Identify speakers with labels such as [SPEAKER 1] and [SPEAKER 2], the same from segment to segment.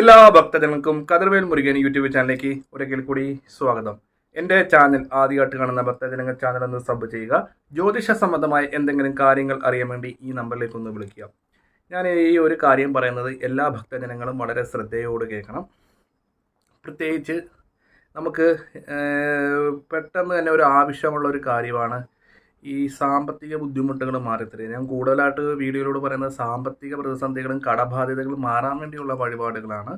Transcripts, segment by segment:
[SPEAKER 1] എല്ലാ ഭക്തജനങ്ങൾക്കും കതിർവേൽ മുരുകൻ യൂട്യൂബ് ചാനലിലേക്ക് ഒരിക്കൽ കൂടി സ്വാഗതം. എന്റെ ചാനൽ ആദ്യമായിട്ട് കാണുന്ന ഭക്തജനങ്ങൾ ചാനൽ ഒന്ന് സബ് ചെയ്യുക. ജ്യോതിഷ സംബന്ധമായ എന്തെങ്കിലും കാര്യങ്ങൾ അറിയാൻ വേണ്ടി ഈ നമ്പറിലേക്ക് ഒന്ന് വിളിക്കുക. ഞാൻ ഈ ഒരു കാര്യം പറയുന്നത് എല്ലാ ഭക്തജനങ്ങളും വളരെ ശ്രദ്ധയോട് കേൾക്കണം. പ്രത്യേകിച്ച് നമുക്ക് പെട്ടെന്ന് തന്നെ ഒരു ആവശ്യമുള്ള ഒരു കാര്യമാണ് ഈ സാമ്പത്തിക ബുദ്ധിമുട്ടുകൾ മാറിത്തരിക ഞാൻ കൂടുതലായിട്ട് വീഡിയോയിലൂടെ പറയുന്നത് സാമ്പത്തിക പ്രതിസന്ധികളും കടബാധ്യതകളും മാറാൻ വേണ്ടിയുള്ള വഴിപാടുകളാണ്.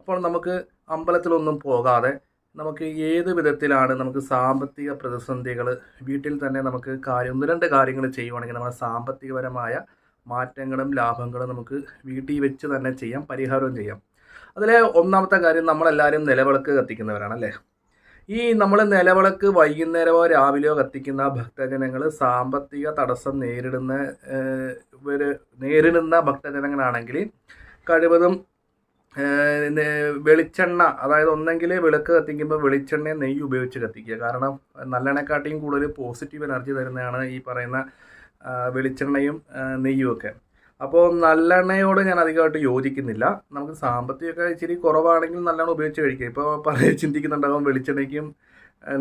[SPEAKER 1] അപ്പോൾ നമുക്ക് അമ്പലത്തിലൊന്നും പോകാതെ നമുക്ക് ഏത് വിധത്തിലാണ് നമുക്ക് സാമ്പത്തിക പ്രതിസന്ധികൾ വീട്ടിൽ തന്നെ നമുക്ക് കാര്യം ഒന്ന് രണ്ട് കാര്യങ്ങൾ ചെയ്യുവാണെങ്കിൽ നമ്മുടെ സാമ്പത്തികപരമായ മാറ്റങ്ങളും ലാഭങ്ങളും നമുക്ക് വീട്ടിൽ വെച്ച് തന്നെ ചെയ്യാം പരിഹാരവും ചെയ്യാം. അതിലെ ഒന്നാമത്തെ കാര്യം നമ്മളെല്ലാവരും നിലവിളക്ക് കത്തിക്കുന്നവരാണ് അല്ലേ ഈ നമ്മൾ നിലവിളക്ക് വൈകുന്നേരമോ രാവിലെയോ കത്തിക്കുന്ന ഭക്തജനങ്ങൾ സാമ്പത്തിക തടസ്സം നേരിടുന്ന ഒരു നേരിടുന്ന ഭക്തജനങ്ങളാണെങ്കിൽ കഴിവതും വെളിച്ചെണ്ണ അതായത് ഒന്നെങ്കിൽ വിളക്ക് കത്തിക്കുമ്പോൾ വെളിച്ചെണ്ണയും നെയ്യ് ഉപയോഗിച്ച് കത്തിക്കുക. കാരണം നല്ലെണ്ണക്കാട്ടിയും കൂടുതൽ പോസിറ്റീവ് എനർജി തരുന്നതാണ് ഈ പറയുന്ന വെളിച്ചെണ്ണയും നെയ്യും ഒക്കെ അപ്പോൾ നല്ലെണ്ണയോട് ഞാൻ അധികമായിട്ട് യോജിക്കുന്നില്ല. നമുക്ക് സാമ്പത്തികമൊക്കെ ഇച്ചിരി കുറവാണെങ്കിൽ നല്ലോണം ഉപയോഗിച്ച് കഴിക്കുക ഇപ്പോൾ പല ചിന്തിക്കുന്നുണ്ടാകും വെളിച്ചെണ്ണയ്ക്കും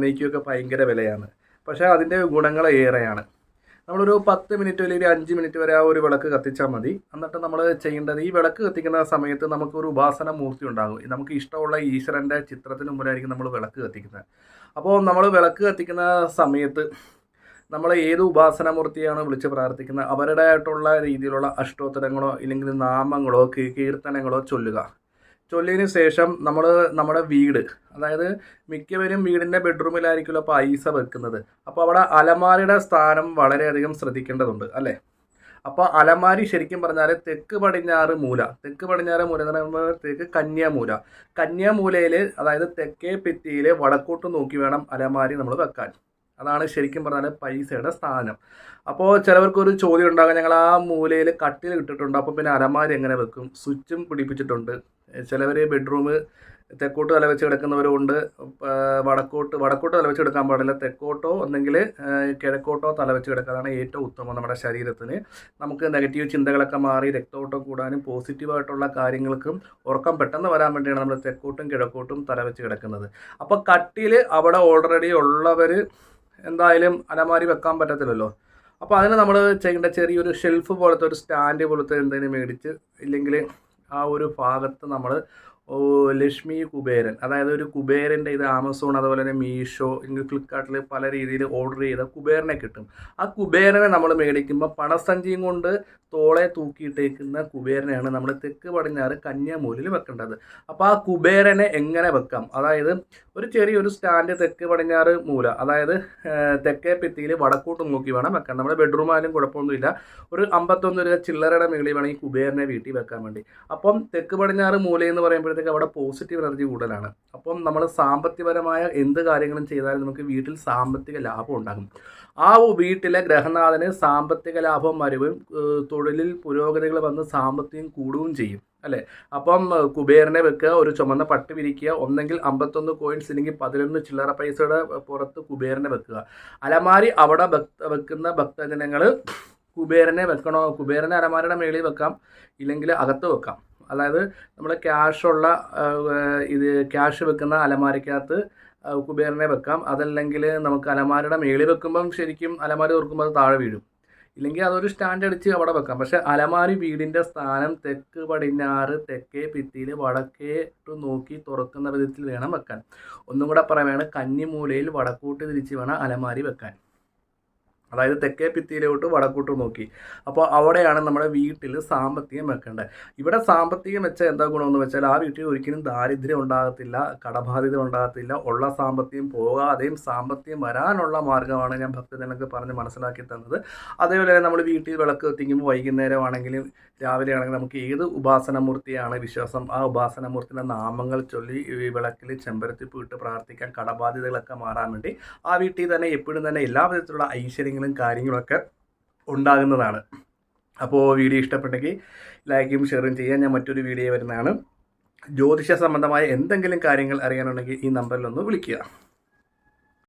[SPEAKER 1] നെയ്ക്കുമൊക്കെ ഭയങ്കര വിലയാണ്. പക്ഷേ അതിന്റെ ഗുണങ്ങൾ ഏറെയാണ്. നമ്മളൊരു പത്ത് മിനിറ്റ് അല്ലെങ്കിൽ അഞ്ച് മിനിറ്റ് വരെ ആ ഒരു വിളക്ക് കത്തിച്ചാൽ മതി. എന്നിട്ട് നമ്മൾ ചെയ്യേണ്ടത് ഈ വിളക്ക് കത്തിക്കുന്ന സമയത്ത് നമുക്കൊരു ഉപാസന മൂർത്തി ഉണ്ടാകും. നമുക്ക് ഇഷ്ടമുള്ള ഈശ്വരന്റെ ചിത്രത്തിന് മുമ്പിലായിരിക്കും നമ്മൾ വിളക്ക് കത്തിക്കുന്നത്. അപ്പോൾ നമ്മൾ വിളക്ക് കത്തിക്കുന്ന സമയത്ത് നമ്മൾ ഏത് ഉപാസനമൂർത്തിയാണ് വിളിച്ച് പ്രാർത്ഥിക്കുന്നത്? അവരുടേതായിട്ടുള്ള രീതിയിലുള്ള അഷ്ടോത്തരങ്ങളോ ഇല്ലെങ്കിൽ നാമങ്ങളോ കീർത്തനങ്ങളോ ചൊല്ലുക. ചൊല്ലിയതിന് ശേഷം നമ്മൾ നമ്മുടെ വീട് അതായത് മിക്കവരും വീടിന്റെ ബെഡ്റൂമിലായിരിക്കുമല്ലോ പൈസ വെക്കുന്നത്. അപ്പോൾ അവിടെ അലമാരിയുടെ സ്ഥാനം വളരെയധികം ശ്രദ്ധിക്കേണ്ടതുണ്ട് അല്ലേ? അപ്പോൾ അലമാരി ശരിക്കും പറഞ്ഞാൽ തെക്ക് പടിഞ്ഞാറ് മൂല തെക്ക് പടിഞ്ഞാറ് മൂല എന്ന് പറയുമ്പോഴത്തേക്ക് കന്യാമൂല. കന്യാമൂലയിൽ അതായത് തെക്കേ ഭിത്തിയിൽ വടക്കോട്ട് നോക്കി വേണം അലമാരി നമ്മൾ വെക്കാൻ. അതാണ് ശരിക്കും പറഞ്ഞാൽ പൈസയുടെ സ്ഥാനം. അപ്പോൾ ചിലവർക്കൊരു ചോദ്യം ഉണ്ടാകാം ഞങ്ങൾ ആ മൂലയിൽ കട്ടിൽ ഇട്ടിട്ടുണ്ട്? അപ്പോൾ പിന്നെ അലമാരി എങ്ങനെ വെക്കും? സ്വിച്ചും പിടിപ്പിച്ചിട്ടുണ്ട്. ചിലവർ ബെഡ്റൂം തെക്കോട്ട് തല വെച്ച് കിടക്കുന്നവരുണ്ട് വടക്കോട്ട് വടക്കോട്ട് തല വെച്ച് കിടക്കാൻ പാടില്ല. തെക്കോട്ടോ ഒന്നെങ്കിൽ കിഴക്കോട്ടോ തല വെച്ച് കിടക്കാതാണ് ഏറ്റവും ഉത്തമം നമ്മുടെ ശരീരത്തിന്. നമുക്ക് നെഗറ്റീവ് ചിന്തകളൊക്കെ മാറി രക്തോട്ടം കൂടാനും പോസിറ്റീവായിട്ടുള്ള കാര്യങ്ങൾക്കും ഉറക്കം പെട്ടെന്ന് വരാൻ വേണ്ടിയാണ് നമ്മൾ തെക്കോട്ടും കിഴക്കോട്ടും തല വെച്ച് കിടക്കുന്നത്. അപ്പോൾ കട്ടിൽ അവിടെ ഓൾറെഡി ഉള്ളവർ എന്തായാലും അലമാരി വെക്കാൻ പറ്റത്തില്ലല്ലോ. അപ്പോൾ അതിന് നമ്മൾ ചെയ്യേണ്ട ചെറിയൊരു ഷെൽഫ് പോലത്തെ ഒരു സ്റ്റാൻഡ് പോലത്തെ എന്തെങ്കിലും മേടിച്ച് ഇല്ലെങ്കിൽ ആ ഒരു ഭാഗത്ത് നമ്മൾ ലക്ഷ്മി കുബേരൻ. അതായത് ഒരു കുബേരന്റെ ഇത് ആമസോൺ അതുപോലെ തന്നെ മീഷോ ഫ്ലിപ്കാർട്ടിൽ പല രീതിയിൽ ഓർഡർ ചെയ്ത കുബേരനെ കിട്ടും. ആ കുബേരനെ നമ്മൾ മേടിക്കുമ്പോൾ പണസഞ്ചിയും കൊണ്ട് തോളെ തൂക്കിയിട്ടേക്കുന്ന കുബേരനെയാണ് നമ്മൾ തെക്ക് പടിഞ്ഞാറ് കന്യാമൂലിൽ വെക്കേണ്ടത്. അപ്പോൾ ആ കുബേരനെ എങ്ങനെ വെക്കാം? അതായത് ഒരു ചെറിയൊരു സ്റ്റാൻഡ് തെക്ക് പടിഞ്ഞാറ് മൂല അതായത് തെക്കേ ഭിത്തിയിൽ വടക്കോട്ട് നോക്കി വേണം വെക്കാൻ. നമ്മുടെ ബെഡ്റൂം ആയാലും കുഴപ്പമൊന്നുമില്ല. ഒരു അമ്പത്തൊന്ന് രൂപ ചില്ലറയുടെ മേളിൽ വേണം ഈ കുബേരനെ വീട്ടിൽ വെക്കാൻ വേണ്ടി. അപ്പം തെക്ക് പടിഞ്ഞാറ് മൂല എന്ന് പറയുമ്പോഴത്തേക്ക് അവിടെ പോസിറ്റീവ് എനർജി കൂടുതലാണ്. അപ്പം നമ്മൾ സാമ്പത്തികപരമായ എന്ത് കാര്യങ്ങളും ചെയ്താലും നമുക്ക് വീട്ടിൽ സാമ്പത്തിക ലാഭം ഉണ്ടാകും. ആ വീട്ടിലെ ഗ്രഹനാഥന് സാമ്പത്തിക ലാഭം വരവും തൊഴിലിൽ പുരോഗതികൾ വന്ന് സാമ്പത്തികം കൂടുകയും ചെയ്യും അല്ലേ? അപ്പം കുബേരനെ വെക്കുക ഒരു ചുമന്ന പട്ട് വിരിക്കുക ഒന്നെങ്കിൽ അമ്പത്തൊന്ന് കോയിൻസ് ഇല്ലെങ്കിൽ പതിനൊന്ന് ചില്ലറ പൈസയുടെ പുറത്ത് കുബേരനെ വെക്കുക. അലമാരി അവിടെ വെക്കുന്ന ഭക്തജനങ്ങൾ കുബേരനെ വെക്കണോ? കുബേരനെ അലമാരിയുടെ മേളിൽ വെക്കാം ഇല്ലെങ്കിൽ അകത്ത് വെക്കാം. അതായത് നമ്മൾ ക്യാഷുള്ള ഇത് ക്യാഷ് വെക്കുന്ന അലമാരയ്ക്കകത്ത് കുബേരനെ വെക്കാം. അതല്ലെങ്കിൽ നമുക്ക് അലമാരയുടെ മേളിൽ വെക്കുമ്പം ശരിക്കും അലമാരി ഓർക്കുമ്പോൾ അത് താഴെ വീഴും. ഇല്ലെങ്കിൽ അതൊരു സ്റ്റാൻഡ് അടിച്ച് അവിടെ വെക്കാം. പക്ഷെ അലമാരി വീടിന്റെ സ്ഥാനം തെക്ക് പടിഞ്ഞാറ് തെക്കേ ഭിത്തിയിൽ വടക്കേട്ട് നോക്കി തുറക്കുന്ന വിധത്തിൽ വേണം വെക്കാൻ. ഒന്നും കൂടെ പറയുകയാണ് കന്നിമൂലയിൽ വടക്കോട്ട് തിരിച്ച് വേണം അലമാരി വെക്കാൻ. അതായത് തെക്കേ ഭിത്തിയിലോട്ട് വടക്കോട്ട് നോക്കി. അപ്പോൾ അവിടെയാണ് നമ്മുടെ വീട്ടിൽ സാമ്പത്തികം വെക്കേണ്ടത്. ഇവിടെ സാമ്പത്തികം വെച്ചാൽ എന്താ ഗുണമെന്ന് വെച്ചാൽ ആ വീട്ടിൽ ഒരിക്കലും ദാരിദ്ര്യം ഉണ്ടാകത്തില്ല കടബാധ്യത ഉണ്ടാകത്തില്ല ഉള്ള സാമ്പത്തികം പോകാതെയും സാമ്പത്തികം വരാനുള്ള മാർഗമാണ് ഞാൻ ഭക്തജനങ്ങൾക്ക് പറഞ്ഞ് മനസ്സിലാക്കി തന്നത്. അതേപോലെ തന്നെ നമ്മൾ വീട്ടിൽ വിളക്ക് എത്തിക്കുമ്പോൾ വൈകുന്നേരമാണെങ്കിലും രാവിലെ ആണെങ്കിലും നമുക്ക് ഏത് ഉപാസനമൂർത്തിയാണ് വിശ്വാസം ആ ഉപാസനമൂർത്തിന്റെ നാമങ്ങൾ ചൊല്ലി ഈ വിളക്കിൽ ചെമ്പരത്തിപ്പ് ഇട്ട് പ്രാർത്ഥിക്കാൻ കടബാധ്യതകളൊക്കെ മാറാൻ വേണ്ടി ആ വീട്ടിൽ തന്നെ എപ്പോഴും തന്നെ എല്ലാ വിധത്തിലുള്ള ഐശ്വര്യങ്ങളും കാര്യങ്ങളൊക്കെ ഉണ്ടാകുന്നതാണ്. അപ്പോൾ വീഡിയോ ഇഷ്ടപ്പെട്ടെങ്കിൽ ലൈക്കും ഷെയറും ചെയ്യാൻ ഞാൻ മറ്റൊരു വീഡിയോ വരുന്നതാണ്. ജ്യോതിഷ സംബന്ധമായ എന്തെങ്കിലും കാര്യങ്ങൾ അറിയാനുണ്ടെങ്കിൽ ഈ നമ്പറിലൊന്ന് വിളിക്കുക.